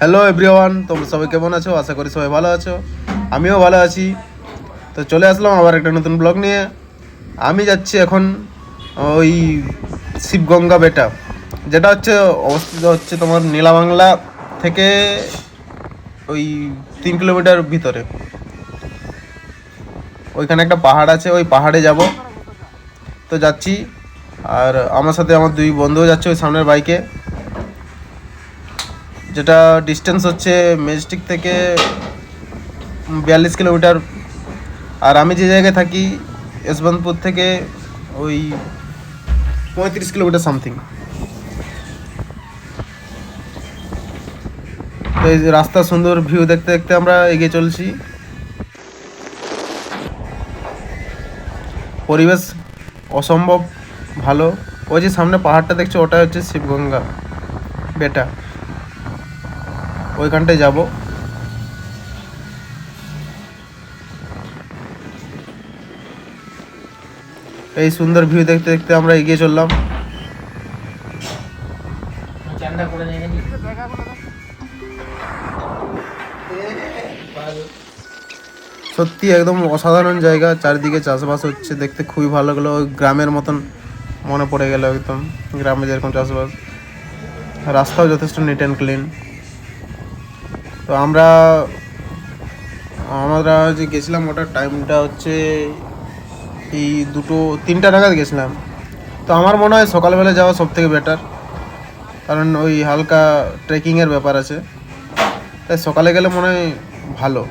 Hello everyone তোমরা সবাই কেমন আছো? আশা করি সবাই ভালো আছো। আমিও ভালো আছি। তো চলে আসলাম আবার একটা নতুন ব্লগ নিয়ে। আমি যাচ্ছি এখন ওই শিবগঙ্গা বেটা। যেটা হচ্ছে, অবস্থিত হচ্ছে তোমার নীলাবাংলা থেকে ওই তিন কিলোমিটার ভিতরে। ওইখানে একটা পাহাড় আছে, ওই পাহাড়ে যাব। তো যাচ্ছি। আর আমার সাথে আমার দুই বন্ধুও যাচ্ছে ওই সামনের বাইকে যেটা ডিস্টেন্স হচ্ছে মেজেস্টিক থেকে বিয়াল্লিশ কিলোমিটার। আর আমি যে জায়গায় থাকি যশবন্তপুর থেকে ওই পঁয়ত্রিশ কিলোমিটার সামথিং তো এই রাস্তার সুন্দর ভিউ দেখতে দেখতে আমরা এগিয়ে চলছি। পরিবেশ অসম্ভব ভালো। ওই যে সামনে পাহাড়টা দেখছ ওটা হচ্ছে শিবগঙ্গা। বেটা। ওইখানটায় যাব। এই সুন্দর ভিউ দেখতে দেখতে আমরা এগিয়ে চললাম। সত্যি একদম অসাধারণ জায়গা, চারিদিকে চাষবাস হচ্ছে, দেখতে খুবই ভালো লাগল। গ্রামের মতন মনে পড়ে গেল একদম, গ্রামে যেরকম চাষবাস। রাস্তাও যথেষ্ট নিট অ্যান্ড ক্লিন তো আমরা আমরা যে গেছিলাম ওটার টাইমটা হচ্ছে এই দুটো, তিনটা নাগাদ গেছিলাম। তো আমার মনে হয় সকালবেলা যাওয়া সব থেকে বেটার কারণ ওই হালকা ট্রেকিংয়ের ব্যাপার আছে। তাই সকালে গেলে মনে হয় ভালো।